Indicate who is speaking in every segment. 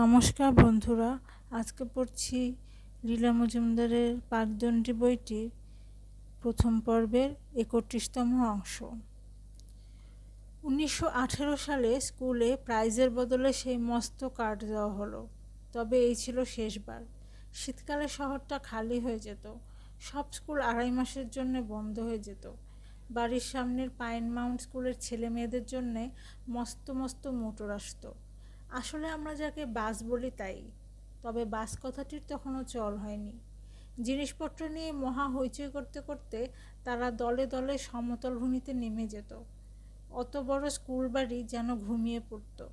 Speaker 1: নমস্কার বন্ধুরা, আজকে পড়ছি লীলা মজুমদারের পাকদণ্ডী বইটির প্রথম পর্বের একত্রিশতম অংশ। উনিশশো আঠেরো সালে স্কুলে প্রাইজের বদলে সেই মস্ত কার্ড দেওয়া হলো, তবে এই ছিল শেষবার। শীতকালে শহরটা খালি হয়ে যেত, সব স্কুল আড়াই মাসের জন্য বন্ধ হয়ে যেত। বাড়ির সামনের পাইন মাউন্ট স্কুলের ছেলে মেয়েদের জন্যে মস্ত মস্ত মোটর আসতো। আসলে আমরা যাকে বাস বলি তাই, তবে বাস কথাটির তখনও চল হয়নি। জিনিসপত্র নিয়ে মহা হইচই করতে করতে তারা দলে দলে সমতল ভূমিতে নেমে যেত। অত বড় স্কুল বাড়ি যেন ঘুমিয়ে পড়তো।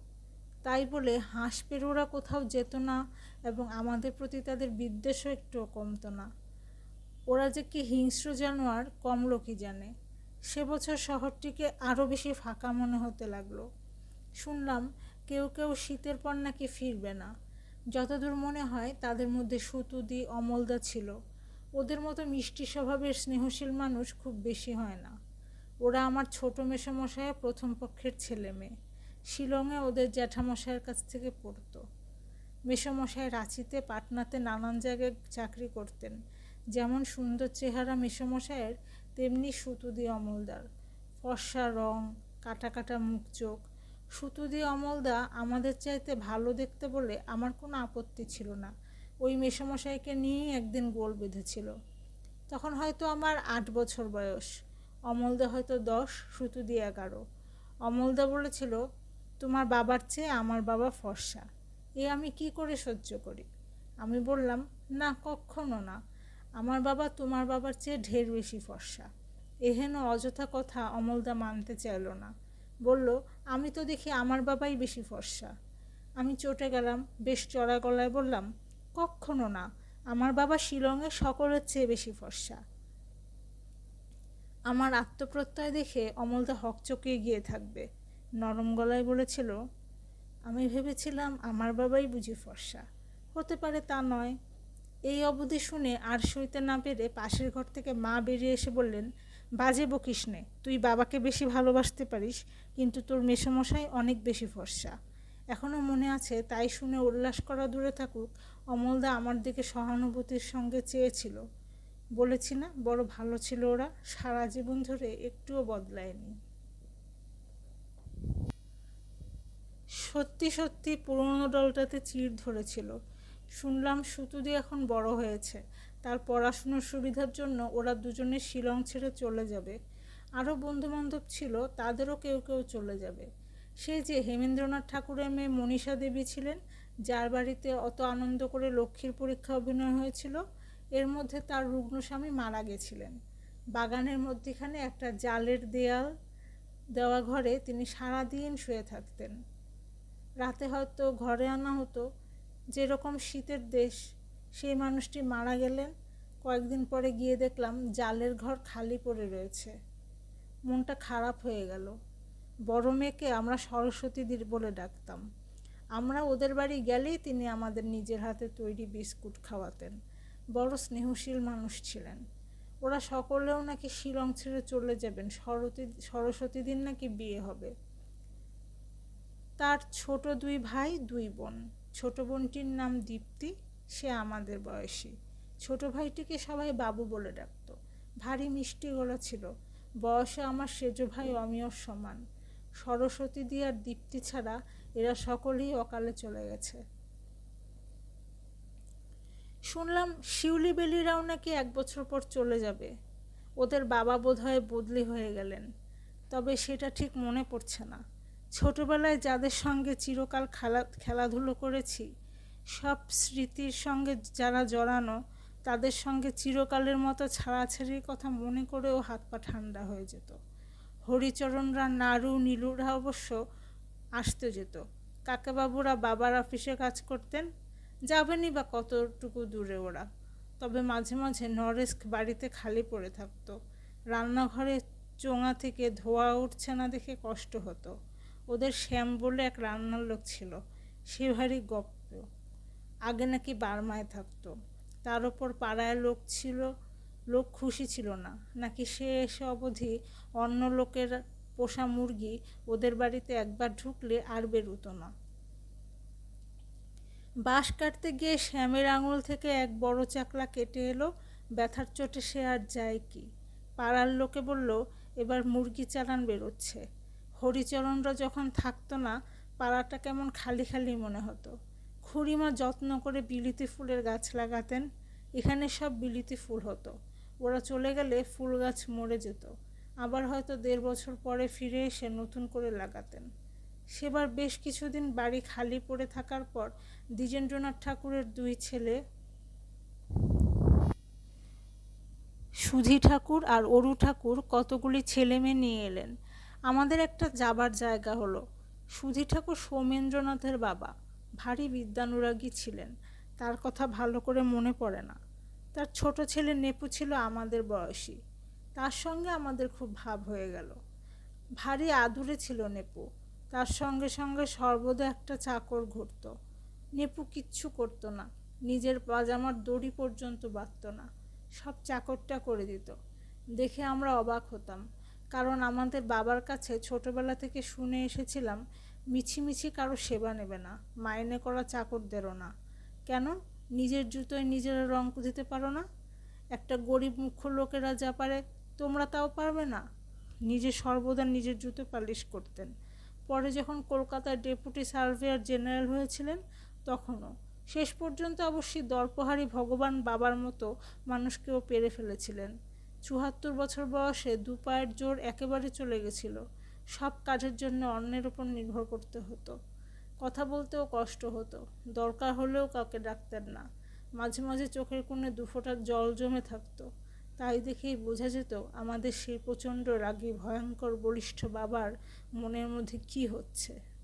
Speaker 1: তাই বলে হাঁস পেরোরা কোথাও যেত না এবং আমাদের প্রতি তাদের বিদ্বেষও একটুও কমতো না। ওরা যে কি হিংস্র জানোয়ার, কম লোকই জানে। সে বছর শহরটিকে আরও বেশি ফাঁকা মনে হতে লাগল। শুনলাম কেউ কেউ শীতের পর নাকি ফিরবে না। যতদূর মনে হয়, তাদের মধ্যে সুতুদি অমলদা ছিল। ওদের মতো মিষ্টি স্বভাবের স্নেহশীল মানুষ খুব বেশি হয় না। ওরা আমার ছোট মেসমশাইয়ের প্রথম পক্ষের ছেলে মেয়ে। শিলংয়ে ওদের জ্যাঠামশাইয়ের কাছ থেকে পড়তো। মেসমশাই রাঁচিতে, পাটনাতে নানান জায়গায় চাকরি করতেন। যেমন সুন্দর চেহারা মেসমশাইয়ের তেমনি সুতুদি অমলদার। ফর্সা রং, কাটা কাটা মুখ চোখ সুতুদি অমলদা আমাদের চাইতে ভালো দেখতে বলে আমার কোনো আপত্তি ছিল না। ওই মেসমশাইকে নিয়েই একদিন গোল বেঁধেছিল। তখন হয়তো আমার আট বছর বয়স। অমলদা হয়তো দশ সুতুদি এগারো। অমলদা বলেছিল, তোমার বাবার চেয়ে আমার বাবা ফর্সা। এ আমি কি করে সহ্য করি? আমি বললাম, না, কখনো না। আমার বাবা তোমার বাবার চেয়ে ঢের বেশি ফর্সা। এহেন অযথা কথা অমলদা মানতে চাইল না। বলল, আমি তো দেখি আমার বাবাই বেশি ফর্সা। আমি চটে গেলাম, বেশ চড়া গলায় বললাম কখনো না, আমার বাবা শিলংয়ে সকলের চেয়ে বেশি ফর্সা। আমার আত্মপ্রত্যয় দেখে অমলদা হকচকিয়ে গিয়ে থাকবে। নরম গলায় বলেছিল, আমি ভেবেছিলাম আমার বাবাই বুঝি ফর্সা। হতে পারে তা নয় এই অবধি শুনে আর সইতে না পেরে পাশের ঘর থেকে মা বেরিয়ে এসে বললেন, বাজে বকিস নে, তুই বাবাকে বেশি ভালোবাসতে পারিস, কিন্তু তোর মেসমশাই অনেক বেশি ফর্সা। এখনও মনে আছে, তাই শুনে উল্লাস করা দূরে থাকুক, অমলদা আমার দিকে সহানুভূতির সঙ্গে চেয়েছিল। বলেছি না, বড় ভালো ছিল ওরা, সারা জীবন ধরে একটুও বদলায়নি। সত্যি সত্যি পুরনো দলটাতে চির ধরেছিল। শুনলাম সুতুদি এখন বড় হয়েছে। তার পড়াশুনোর সুবিধার জন্য ওরা দুজনে শিলং ছেড়ে চলে যাবে। আরও বন্ধুবান্ধব ছিল, তাদেরও কেউ কেউ চলে যাবে। সে যে হেমেন্দ্রনাথ ঠাকুরের মেয়ে মনীষা দেবী ছিলেন, যার বাড়িতে অত আনন্দ করে লক্ষ্মীর পরীক্ষা অভিনয় হয়েছিল, এর মধ্যে তার রুগ্ন স্বামী মারা গেছিলেন। বাগানের মধ্যেখানে একটা জালের দেয়াল দেওয়া ঘরে তিনি সারাদিন শুয়ে থাকতেন। রাতে হয়তো ঘরে আনা হতো যেরকম শীতের দেশ, সেই মানুষটি মারা গেলেন। কয়েকদিন পরে গিয়ে দেখলাম জালের ঘর খালি পড়ে রয়েছে। মনটা খারাপ হয়ে গেল। বড় মেয়েকে আমরা সরস্বতী বলে ডাকতাম। আমরা ওদের বাড়ি গেলেই তিনি আমাদের নিজের হাতে তৈরি বিস্কুট খাওয়াতেন। বড় স্নেহশীল মানুষ ছিলেন। ওরা সকলেও নাকি শিলং ছেড়ে চলে যাবেন। সরতী, সরস্বতী দিন নাকি বিয়ে হবে। তার ছোট দুই ভাই, দুই বোন। ছোট বোনটির নাম দীপ্তি, সে আমাদের বয়সী। ছোট ভাইটিকে সবাই বাবু বলে ডাকত। ভারী মিষ্টি গলা ছিল। বয়সে আমার সেজ ভাই অমিয়র সমান। সরস্বতী দিয়ার দীপ্তি ছাড়া এরা সকলেই অকালে চলে গেছে। শুনলাম শিউলি বেলিরাও নাকি এক বছর পর চলে যাবে। ওদের বাবা বোধহয় বদলি হয়ে গেলেন। তবে সেটা ঠিক মনে পড়ছে না। ছোটবেলায় যাদের সঙ্গে চিরকাল খেলা, খেলাধুলো করেছি, সব স্মৃতির সঙ্গে যারা জড়ানো, তাদের সঙ্গে চিরকালের মতো ছাড়াছাড়ির কথা মনে করেও হাত পা ঠান্ডা হয়ে যেত। হরিচরণরা নাড়ু নীলুরা অবশ্য আসতে যেত। কাকাবাবুরা বাবার অফিসে কাজ করতেন যাবেনি বা কতটুকু দূরে ওরা। তবে মাঝে মাঝে নরেস্ক বাড়িতে খালি পড়ে থাকতো। রান্নাঘরে চোঙা থেকে ধোয়া উঠছে না দেখে কষ্ট হতো। ওদের শ্যাম বলে এক রান্নার লোক ছিল। সে ভারী গপ্প। আগে নাকি বার্মায় থাকতো। তার ওপর পাড়ায় লোক ছিল, লোক খুশি ছিল না। নাকি সে এসে অবধি অন্য লোকের পোষা মুরগি ওদের বাড়িতে একবার ঢুকলে আর বেরোতো না। বাঁশ কাটতে গিয়ে শ্যামের আঙুল থেকে এক বড় চাকলা কেটে এলো। ব্যথার চোটে সে আর যায় কি? পাড়ার লোকে বলল, এবার মুরগি চালান বেরোচ্ছে। হরিচরণরা যখন থাকতো না, পাড়াটা কেমন খালি খালি মনে হতো। খুড়িমা যত্ন করে বিলিতি ফুলের গাছ লাগাতেন, এখানে সব বিলিতি ফুল হতো। ওরা চলে গেলে ফুল গাছ মরে যেত। আবার হয়তো দেড় বছর পরে ফিরে এসে নতুন করে লাগাতেন। সেবার বেশ কিছুদিন বাড়ি খালি পড়ে থাকার পর দ্বিজেন্দ্রনাথ ঠাকুরের দুই ছেলে, সুধী ঠাকুর আর অরু ঠাকুর কতগুলি ছেলে মেয়ে নিয়ে এলেন। আমাদের একটা যাবার জায়গা হলো। সুধী ঠাকুর সৌমেন্দ্রনাথের বাবা। ভারী বিদ্যানুরাগী ছিলেন। তার কথা ভালো করে মনে পড়ে না। তার ছোট ছেলে নেপু ছিল আমাদের বয়সী। তার সঙ্গে আমাদের খুব ভাব হয়ে গেল। ভারী আদুরে ছিল নেপু। তার সঙ্গে সঙ্গে সর্বদা একটা চাকর ঘুরত। নেপু কিচ্ছু করতো না। নিজের পাজামার দড়ি পর্যন্ত বাঁধত না। সব চাকরটা করে দিত। দেখে আমরা অবাক হতাম। কারণ আমাদের বাবার কাছে ছোটবেলা থেকে শুনে এসেছিলাম, মিছিমিছি কারও সেবা নেবে না, মাইনে করা চাকরদেরও না। কেন? নিজের জুতোয় নিজেরা রং দিতে পারো না। একটা গরিব মুখ্য লোকেরা যা পারে, তোমরা তাও পারবে না। নিজে সর্বদা নিজের জুতো পালিশ করতেন। পরে যখন কলকাতার ডেপুটি সার্ভেয়ার জেনারেল হয়েছিলেন, তখনও। শেষ পর্যন্ত অবশ্যই দর্পহারী ভগবান বাবার মতো মানুষকেও পেরে ফেলেছিলেন। চুয়াত্তর বছর বয়সে দু পায়ের জোর একেবারে চলে গেছিল। সব কাজের জন্য অন্যের উপর নির্ভর করতে হতো। কথা বলতেও কষ্ট হতো। দরকার হলেও কাউকে ডাকতেন না। মাঝে মাঝে চোখের কোণে দুফোঁটা জল জমে থাকতো। তাই দেখেই বোঝা যেত আমাদের সেই প্রচণ্ড রাগী ভয়ঙ্কর বলিষ্ঠ বাবার মনের মধ্যে কি হচ্ছে।